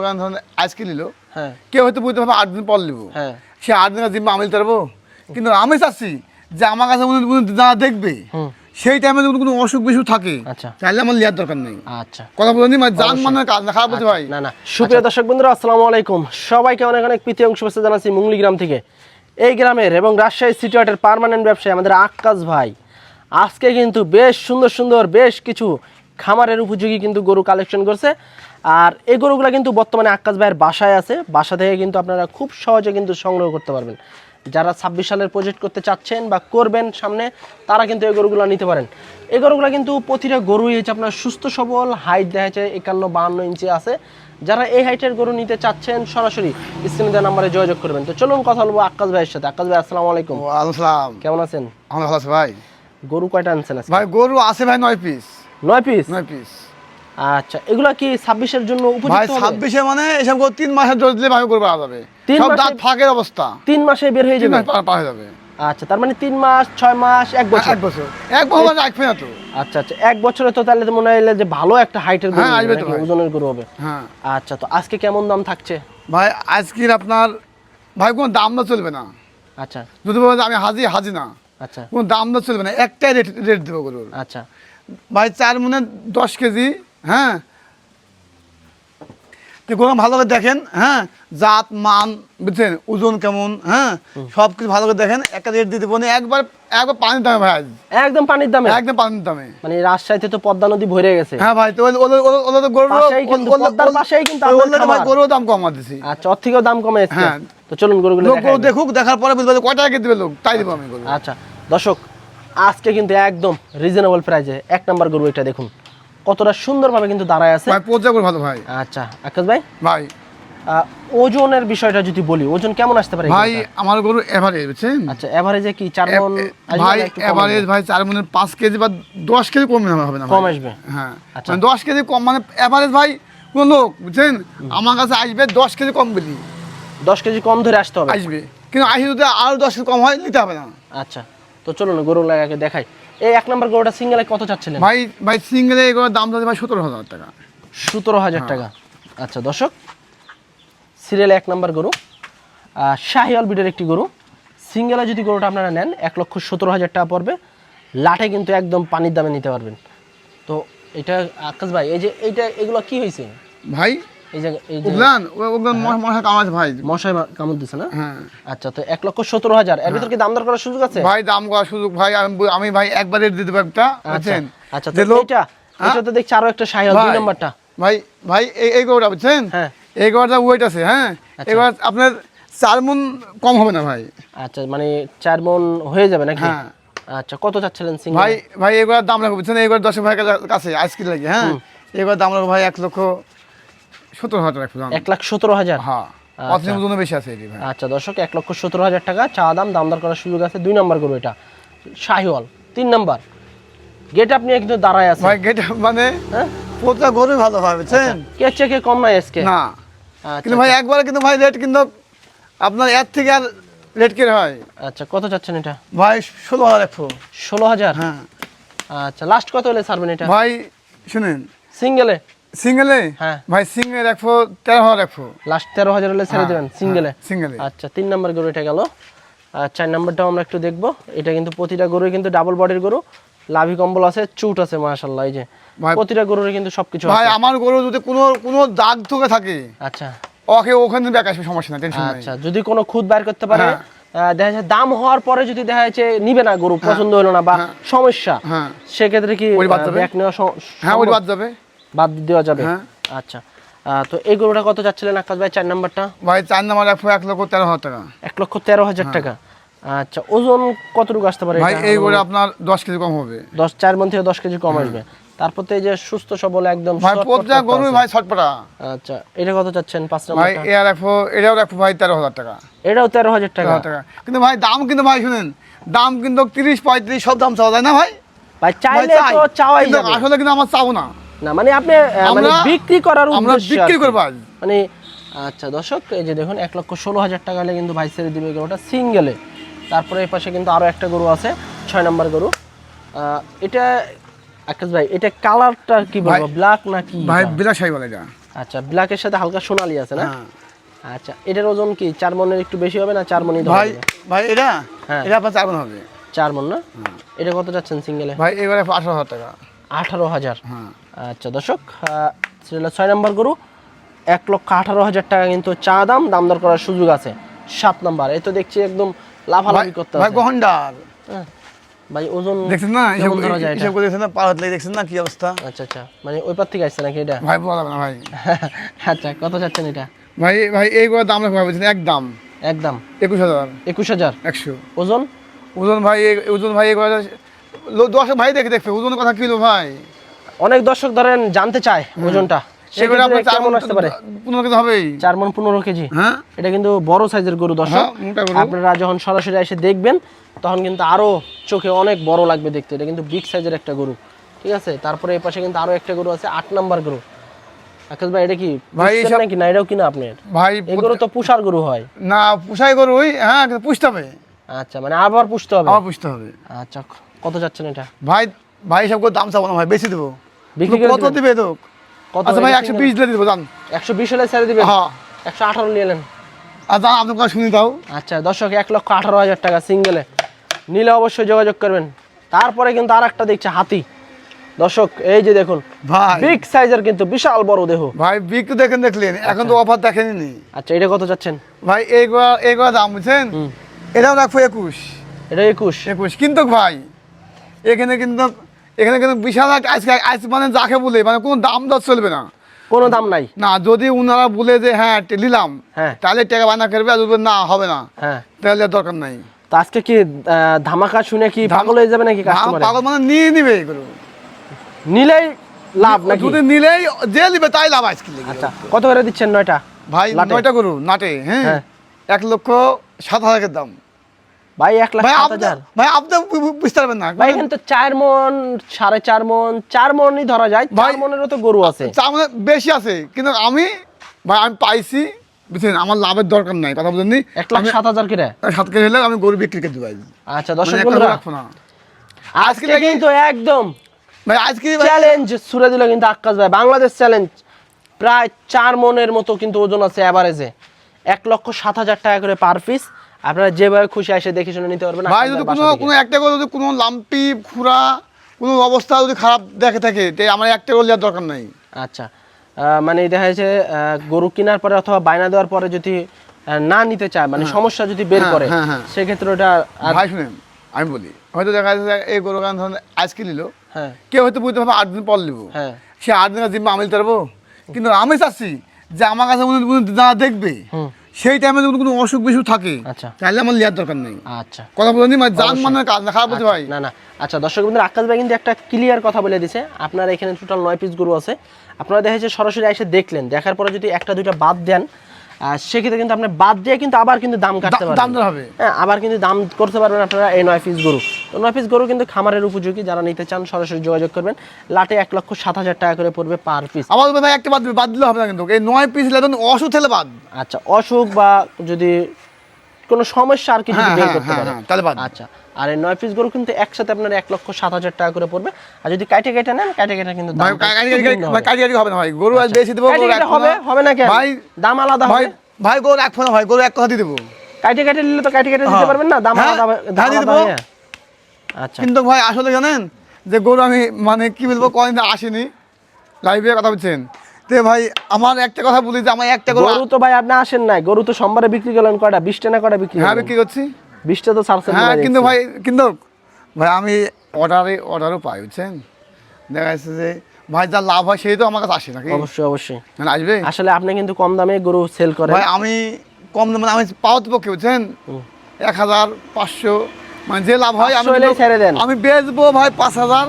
দোকান ধরুন আজকে নিল। হ্যাঁ। কেউ হয়তো বুঝতে পারবে আট দিন পর নিবো। হ্যাঁ। সে আট দিনের জিম্মা আমি নিতে পারব কিন্তু আমি চাচ্ছি যে আমার কাছে যারা দেখবে সেই টাইমে যদি কোনো অসুখ বিসুখ থাকে আচ্ছা। তাহলে আমার লিয়ার দরকার নেই। আচ্ছা। কথা বলেনি মানে জান মানে কাজ না খারাপ বলতে ভাই। না না। সুপ্রিয় দর্শক বন্ধুরা আসসালামু আলাইকুম। সবাইকে অনেক অনেক প্রীতি অংশ শুভেচ্ছা জানাচ্ছি মুংলি গ্রাম থেকে। এই গ্রামের এবং রাজশাহী সিটি হাটের পার্মানেন্ট ব্যবসায়ী আমাদের আক্কাস ভাই। আজকে কিন্তু বেশ সুন্দর সুন্দর বেশ কিছু খামারের উপযোগী কিন্তু গরু কালেকশন করছে। আর এই গরুগুলো কিন্তু বর্তমানে আক্কাস ভাইয়ের বাসায় আছে। বাসা থেকে কিন্তু আপনারা খুব সহজে কিন্তু সংগ্রহ করতে পারবেন। যারা ছাব্বিশ সালের প্রজেক্ট করতে চাচ্ছেন বা করবেন সামনে তারা কিন্তু এই গরুগুলো নিতে পারেন। এই গরুগুলো কিন্তু প্রতিটা গরুই হচ্ছে আপনার সুস্থ সবল হাইট দেখা যাচ্ছে একান্ন বাহান্ন ইঞ্চি আছে। যারা এই হাইটের গরু নিতে চাচ্ছেন সরাসরি স্ক্রিনে দেওয়া নাম্বারে যোগাযোগ করবেন। তো চলুন কথা বলব আক্কাস ভাইয়ের সাথে। আক্কাস ভাই আসসালামু আলাইকুম। ওয়ালাইকুম সালাম। কেমন আছেন? ভালো আছে ভাই। গরু কয়টা আনছেন? ভাই গরু আছে ভাই নয় পিস নয় পিস নয় পিস আচ্ছা এগুলা কি ছাব্বিশের জন্য ভাই ছাব্বিশে মানে এসব তিন মাসের জোর দিলে ভাই করে পাওয়া যাবে। সব দাঁত ফাঁকের অবস্থা। তিন মাসে বের হয়ে যাবে? পার হয়ে যাবে। আচ্ছা তার মানে তিন মাস ছয় মাস এক বছর? এক বছর। এক বছর মানে রাখবে না তো। আচ্ছা আচ্ছা এক বছরে তো তাহলে মনে হয় যে ভালো একটা হাইটের গরু হ্যাঁ, আসবে তো ওজনের গরু হবে? হ্যাঁ। আচ্ছা তো আজকে কেমন দাম থাকছে? ভাই আজকের আপনার ভাই কোনো দাম না চলবে না। আচ্ছা। যদি বলেন আমি হাজি হাজি না। আচ্ছা। কোনো দাম না চলবে না। একটাই রেট রেট দেবো গরুর। আচ্ছা। ভাই চার মনে দশ কেজি হ্যাঁ? তো ভালো করে দেখেন হ্যাঁ? জাত মান বুঝছেন? ওজন কেমন হ্যাঁ? সব কিছু ভালো করে দেখেন একটা রেট দিতে পারেন একবার একবার পানির দামে ভাই। একদম পানির দামে? একদম পানির দামে। মানে রাজশাহীতে তো পদ্মা নদী ভরে গেছে। হ্যাঁ ভাই তো ওদের- ওদের ওদের- ওদের তো গরু পদ্মার পাশেই কিন্তু ওদের- ভাই গরুর দাম কম দিছি আচ্ছা ওর থেকেও দাম কমে এসছে। হ্যাঁ। তো চলুন গরুগুলো গরু। দেখুক দেখার পরে বুঝবে কয় টাকা দিবে লোক তাই দিব আমি গরু। আচ্ছা দর্শক আজকে কিন্তু একদম রিজনেবল প্রাইজে এক নাম্বার গরু এটা দেখুন। কতটা সুন্দরভাবে কিন্তু দাঁড়ায় আছে। ভাই পর্যা গরু ভালো ভাই। আচ্ছা আকাশ ভাই। ভাই। ওজনের বিষয়টা যদি বলি ওজন কেমন আসতে পারে ভাই আমার গরু এভারেজ বুঝছেন? আচ্ছা এভারেজে কি চার মন এ- ভাই এভারেজ ভাই চার মনের পাঁচ কেজি বা দশ কেজি কম হবে না। কম আসবে? হ্যাঁ। আচ্ছা। মানে দশ কেজি কম মানে এভারেজ ভাই কোন লোক বুঝছেন? আমার কাছে আসবে দশ কেজি কম বেশি। দশ কেজি কম ধরে আসতে হবে। আসবে। কিন্তু আসি যদি আরও দশ কেজি কম হয় নিতে হবে না। আচ্ছা তো চলুন গরু লাগাকে দেখাই। এই এক নাম্বার গরুটা সিঙ্গেলে কত চাচ্ছিলেন? ভাই ভাই সিঙ্গেলে এগুলোর দাম যাচ্ছে ভাই সতেরো হাজার টাকা। সতেরো হাজার টাকা। আচ্ছা দর্শক সিরিয়াল এক নাম্বার গরু শাহিয়াল বিটের একটি গরু। সিঙ্গেলে যদি গরুটা আপনারা নেন এক লক্ষ সতেরো হাজার টাকা পড়বে। লাঠে কিন্তু একদম পানির দামে নিতে পারবেন। তো এটা আকাশ ভাই এই যে এইটা এগুলো কি হয়েছে? ভাই এই যে এই যে বুঝলেন ওগুলো মশা কামাচ্ছে ভাই। মশাই কামড় দিছে না? হ্যাঁ। আচ্ছা তো এক লক্ষ সতেরো হাজার। এর ভিতর কি দাম দর করার সুযোগ আছে? ভাই দাম করার সুযোগ ভাই আমি ভাই একবার রেট দিতে পারি একটা আচ্ছা বুঝছেন? আচ্ছা তো লোক হ্যাঁ? এটা তো দেখছি আরও একটা শাহিয়াল দুই নাম্বারটা। ভাই ভাই এই এই গরুটা বুঝছেন? হ্যাঁ। এই গরুটা ওয়েট আছে হ্যাঁ? আচ্ছা। এবার আপনার চার মন কম হবে না ভাই। আচ্ছা মানে চার মন হয়ে যাবে নাকি? হ্যাঁ। আচ্ছা কত চাচ্ছিলেন সিঙ্গেল ভাই ভাই এগুলোর দাম রাখব বুঝছেন? দশ ভাই কাছে আইসক্রিম লাগে হ্যাঁ? এগুলোর দাম রাখব ভাই এক লক্ষ সত্তর হাজার এক লাখ সতেরো হাজার? হ্যাঁ। আচ্ছা। অথচ বেশি আছে এটি ভাই। আচ্ছা দর্শক এক লক্ষ সতেরো হাজার টাকা চা দাম দাম দর করার সুযোগ আছে। দুই নম্বর গরু এটা। শাহিওয়াল তিন নাম্বার। গেট আপনি কিন্তু দাঁড়ায় আছে ভাই গেট মানে হ্যাঁ? প্রতিটা গরুই ভালো ভাই বুঝছেন? কে চেকে কম নাই আজকে? না। আচ্ছা, কিন্তু ভাই একবারে কিন্তু ভাই রেট কিন্তু আপনার এর থেকে আর রেট কে হয়। আচ্ছা কত চাচ্ছেন এটা? ভাই ষোলো হাজার একশো। ষোলো হাজার? হ্যাঁ। আচ্ছা লাস্ট কত হলে ছাড়বেন এটা? ভাই শুনেন। সিঙ্গেলে সিঙ্গেলে? হ্যাঁ। ভাই সিঙ্গেল একশো তেরো হাজার একশো লাস্ট তেরো হাজার হলে ছেড়ে দেবেন সিঙ্গেলে? সিঙ্গেলে। আচ্ছা তিন নাম্বার গরু এটা গেল। আর চার নাম্বারটাও আমরা একটু দেখব। এটা কিন্তু প্রতিটা গরুই কিন্তু ডাবল বডির গরু। লাভি কম্বল আছে চুট আছে মাশাল্লাহ এই যে। প্রতিটা গরুর কিন্তু সবকিছু ভাই আমার গরু যদি কোনো কোনো দাগ থেকে থাকে আচ্ছা। ওকে ওখানে ব্যাক আসবে সমস্যা না টেনশন নাই। আচ্ছা যদি কোনো খুদ বাইর করতে পারে হ্যাঁ। দেখা যাচ্ছে দাম হওয়ার পরে যদি দেখা যাচ্ছে নিবে না গরু পছন্দ হলো না বা সমস্যা হ্যাঁ। সেক্ষেত্রে কি ব্যাক নেওয়া হ্যাঁ ওই বাদ যাবে। বাদ দেওয়া যাবে? হ্যাঁ। আচ্ছা। তো এই গরুটা কত যাচ্ছিলেন আকাশ ভাই? চার নাম্বারটা? ভাই চার নাম্বার একশো এক লক্ষ তেরো হাজার টাকা। এক লক্ষ তেরো হাজার টাকা। আচ্ছা ওজন কতটুকু আসতে পারে ভাই এই গরু আপনার দশ কেজি কম হবে। দশ চার মন থেকে দশ কেজি কম আসবে। তারপর তো এই যে সুস্থ সবল একদম ভাই গরু ভাই ছটপটা। আচ্ছা এটা কত চাচ্ছেন? পাঁচ ভাই নাম্বারটা এ এটাও একশো ভাই তেরো হাজার টাকা। এটাও তেরো হাজার টাকা। কিন্তু ভাই দাম কিন্তু ভাই শুনেন দাম কিন্তু তিরিশ পঁয়ত্রিশ সব দাম চাওয়া যায় না ভাই? ভাই ভাই চাইলে তো চাওয়াই আসলে কিন্তু আমার চাবো না। না মানে আপনি মানে বিক্রি করার আমরা বিক্রি। করব মানে আচ্ছা দর্শক এই যে দেখুন এক লক্ষ ষোলো হাজার টাকা হলে কিন্তু ভাই ছেড়ে দিবে গরুটা সিঙ্গেলে। তারপরে এই পাশে কিন্তু আরও একটা গরু আছে ছয় নম্বর গরু। এটা আকাশ ভাই এটা কালারটা কি বলব ব্ল্যাক না কি ভাই? বিলাসাই বলে এটা। আচ্ছা ব্ল্যাকের সাথে হালকা সোনালি আছে না? হ্যাঁ। আচ্ছা এটার ওজন কি চার মনের একটু বেশি হবে না চার মনই ভাই? ভাই এটা হ্যাঁ। এটা আপনার চারগুণ হবে। চার মন না? এটা কত যাচ্ছেন সিঙ্গেলে? ভাই এবারে আঠারো হাজার টাকা। আঠারো হাজার। হ্যাঁ। আচ্ছা দর্শক সেটা ছয় নম্বর গরু। এক লক্ষ আঠারো হাজার টাকা কিন্তু চা দাম দাম দর করার সুযোগ আছে। সাত নম্বর এই তো দেখছি একদম ভাই লাফালাফি করতে ভাই আছে। গহন্ডার হ্যাঁ। ভাই ওজন দেখছেন না? এটা? করে দেখছেন না? পার হাত লেগে দেখছেন না? কি অবস্থা? আচ্ছা আচ্ছা মানে ওই পার থেকে আসছে নাকি এটা? ভাই বলা না ভাই। আচ্ছা কত চাচ্ছেন এটা? ভাই ভাই এইগুলো দাম রাখব ভাবছেন একদম একদম একুশ হাজার। একুশ হাজার? একশো। ওজন? ওজন ভাই ওজন ভাই এগুলো দশ ভাই দেখে দেখবে ওজন কথা কিলো ভাই? অনেক দর্শক ধরেন জানতে চায় ওজনটা। চার মন পনেরো কেজি হ্যাঁ। এটা কিন্তু বড় সাইজের গরু দর্শক। হ্যাঁ। আপনারা যখন সরাসরি এসে দেখবেন তখন কিন্তু আরও চোখে অনেক বড় লাগবে দেখতে। এটা কিন্তু বিগ সাইজের একটা গরু। ঠিক আছে? তারপরে এই পাশে কিন্তু আরও একটা গরু আছে আট নাম্বার গরু। আকাশ ভাই এটা কি ভাই, নাকি? না এটাও কিনা আপনার? ভাই গরু তো পুষার গরু হয়। না পুষাই গরু হ্যাঁ পুষতে হবে। আচ্ছা মানে আবার পুষতে হবে? আবার পুষতে হবে। আচ্ছা কত যাচ্ছেন এটা? ভাই ভাই সব দাম চাবো না ভাই বেশি দেবো। কত দিবে তো? কত আচ্ছা ভাই একশো বিশ দিয়ে দিবো জান। একশো বিশ হলে ছেড়ে দিবেন? হ্যাঁ। একশো আঠারো নিয়ে আর দাম আপনার কথা শুনি দাও আচ্ছা দর্শক এক লক্ষ আঠারো হাজার টাকা সিঙ্গেলে। নিলে অবশ্যই যোগাযোগ করবেন। তারপরে কিন্তু আর একটা দেখছে হাতি। দর্শক এই যে দেখুন ভাই। বিগ সাইজের কিন্তু বিশাল বড় দেহ। ভাই বিগ তো দেখেন দেখলেন। এখন তো অফার দেখেনি নি আচ্ছা এটা কত যাচ্ছেন? ভাই এইগুলা এইগুলা দাম বুঝছেন? এটাও রাখব একুশ। এটা একুশ? একুশ। কিন্তু ভাই এখানে কিন্তু এখানে কিন্তু বিশাল আজকে আজ মানে যাকে বলে মানে কোনো দাম দর চলবে না। কোনো দাম নাই? না যদি উনারা বলে যে হ্যাঁ নিলাম হ্যাঁ। তাহলে টাকা বানা করবে আর না হবে না। হ্যাঁ। তাহলে দরকার নাই। তো আজকে কি ধামাকা শুনে কি পাগল হয়ে যাবে নাকি কাস্টমার পাগল মানে নিয়ে নিবে এগুলো। নিলেই লাভ নাকি? যদি নিলেই যে নিবে তাই লাভ আজকে আচ্ছা কত করে দিচ্ছেন নয়টা? ভাই নয়টা গরু নাটে হ্যাঁ। হ্যাঁ। এক লক্ষ সাত হাজারের দাম। ভাই এক লাখ ভাই আপনি বুঝতে পারবেন না। ভাই এখানে তো চার মন সাড়ে চার মন চার মনই ধরা যায় চার মনেরও তো গরু আছে। তার মানে বেশি আছে কিন্তু আমি ভাই আমি পাইছি বুঝছেন আমার লাভের দরকার নাই কথা এক লাখ সাত হাজার সাত হলে আমি গরু বিক্রি করে আচ্ছা দর্শক মানে বন্ধুরা রাখব না। আজকে কিন্তু একদম ভাই আজকে চ্যালেঞ্জ ছুড়ে দিল কিন্তু আক্কাস ভাই। বাংলাদেশ চ্যালেঞ্জ প্রায় চার মনের মতো কিন্তু ওজন আছে অ্যাভারেজে এক লক্ষ সাত হাজার টাকা করে পার পিস আপনারা যেভাবে খুশি এসে দেখে শুনে নিতে পারবেন ভাই যদি কোনো কোনো একটা গরু যদি কোনো লাম্পি খুরা কোনো অবস্থা যদি খারাপ দেখে থাকে তে আমার একটা গরু নেওয়ার দরকার নাই। আচ্ছা। মানে দেখা যাচ্ছে গরু কেনার পরে অথবা বায়না দেওয়ার পরে যদি না নিতে চায় মানে সমস্যা যদি বের হ্যাঁ, করে হ্যাঁ, হ্যাঁ। সেক্ষেত্রে ওটা ভাই শুনেন আমি বলি হয়তো দেখা যাচ্ছে এই গরু গান ধরেন আজকে নিল হ্যাঁ। কেউ হয়তো বুঝতে পারবে আট দিন পর নিবো। হ্যাঁ। সে আট দিনের জিম্মা আমি নিতে পারব কিন্তু আমি চাচ্ছি যে আমার কাছে উনি দেখবে সেই টাইমে যদি কোনো অসুখ বিসুখ থাকে আচ্ছা। তাহলে আমার লিয়ার দরকার নেই। আচ্ছা। কথা বলেনি মানে জান মানে কাজ না খারাপ ভাই না না। আচ্ছা দর্শক বন্ধুরা আকাশ ভাই কিন্তু একটা ক্লিয়ার কথা বলে দিছে। আপনার এখানে টোটাল নয় পিস গরু আছে। আপনারা দেখেছে সরাসরি এসে দেখলেন। দেখার পরে যদি একটা দুইটা বাদ দেন সেক্ষেত্রে কিন্তু আপনি বাদ দিয়ে কিন্তু আবার কিন্তু দাম কাটতে দাম পারবেন হবে। হ্যাঁ আবার কিন্তু দাম করতে পারবেন আপনারা এই নয় পিস গরু। নয় পিস গরু কিন্তু খামারের উপযোগী যারা নিতে চান সরাসরি যোগাযোগ করবেন। লাটে এক লক্ষ সাত হাজার টাকা করে পড়বে পার পিস আমার ভাই একটা বাদ বাদ দিলে হবে না কিন্তু। এই নয় পিস লেদন অসুখ থেলে বাদ। আচ্ছা অসুখ বা যদি কোনো সমস্যা আর কি যদি হ্যাঁ, বের হ্যাঁ, করতে হ্যাঁ, পারে। হ্যাঁ, তাহলে বাদ। আচ্ছা আর এই নয় পিস গরু কিন্তু একসাথে আপনার এক লক্ষ সাত হাজার টাকা করে পড়বে। আর যদি কাটে কেটে নেন কাটে কেটে কিন্তু হবে। না ভাই। গরু আজ বেশি দেবো হবে হবে না কেন? ভাই দাম আলাদা ভাই হবে। ভাই গরু এক না ভাই গরু এক কথা দিয়ে দেবো। কাটে কেটে নিলে তো কাটে কেটে দিতে হ্যাঁ। পারবেন না দাম হ্যাঁ, আলাদা দাম হ্যাঁ, দিয়ে আলাদা দেবো। হবে। আচ্ছা কিন্তু ভাই আসলে জানেন যে গরু আমি মানে কি বলব কদিন আসেনি। লাইভে কথা বলছেন। তে ভাই আমার একটা কথা বলি যে আমার একটা গরু গরু তো ভাই আপনি আসেন নাই। গরু তো সোমবারে বিক্রি করলেন। কয়টা? বিশটা না কয়টা বিক্রি হ্যাঁ বিক্রি করছি। বিশটা তো ছাড়ছেন হ্যাঁ কিন্তু ভাই কিন্তু ভাই আমি অর্ডারে অর্ডারও পাই বুঝছেন? দেখা যাচ্ছে যে ভাই যা লাভ হয় সেই তো আমার কাছে আসে নাকি? অবশ্যই অবশ্যই। মানে আসবে? আসলে আপনি কিন্তু কম দামে গরু সেল করেন। ভাই আমি কম দামে আমি পাওয়ার পক্ষে বুঝছেন? এক হাজার পাঁচশো মানে যে লাভ হয় আমি ছেড়ে দেন। আমি বেচবো ভাই পাঁচ হাজার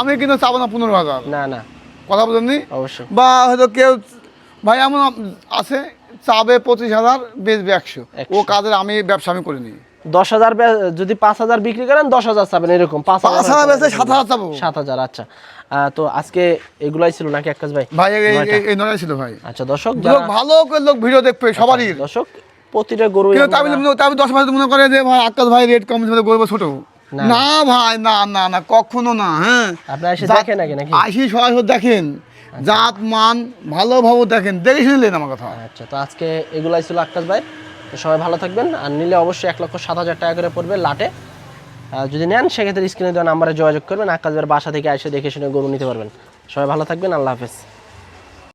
আমি কিন্তু চাবো না পনেরো হাজার। না না। কথা বলেননি অবশ্যই। বা হয়তো কেউ ভাই এমন আছে চাবে পঁচিশ হাজার বেচবে একশো। ও কাজের আমি ব্যবসা আমি করিনি। দশ হাজার যদি পাঁচ হাজার বিক্রি করেন দশ হাজার চাবেন এরকম। পাঁচ হাজার বেচে সাত হাজার চাবো। সাত হাজার আচ্ছা। তো আজকে এগুলাই ছিল নাকি আকাশ ভাই? ভাই এই- নয় ছিল ভাই। আচ্ছা দর্শক লোক ভালো করে লোক ভিডিও দেখবে সবারই। দর্শক প্রতিটা গরু দশ মাস মনে করে যে ভাই আকাশ ভাই রেট কম গরিব ছোট। না। ভাই না না না কখনো না হ্যাঁ? আপনারা এসে দেখেন নাকি নাকি? আসি সরাসরি দেখেন। জাত মান ভালোভাবে দেখেন। দেখে শুনলেন আমার কথা। আচ্ছা তো আজকে এগুলাই ছিল আকাশ ভাই। তো সবাই ভালো থাকবেন। আর নিলে অবশ্যই এক লক্ষ সাত হাজার টাকা করে পড়বে লাটে। আর যদি নেন সেক্ষেত্রে স্ক্রিনে দেওয়া নাম্বারে যোগাযোগ করবেন। আকাশ ভাইয়ের বাসা থেকে এসে দেখে শুনে গরু নিতে পারবেন। সবাই ভালো থাকবেন। আল্লাহ হাফেজ।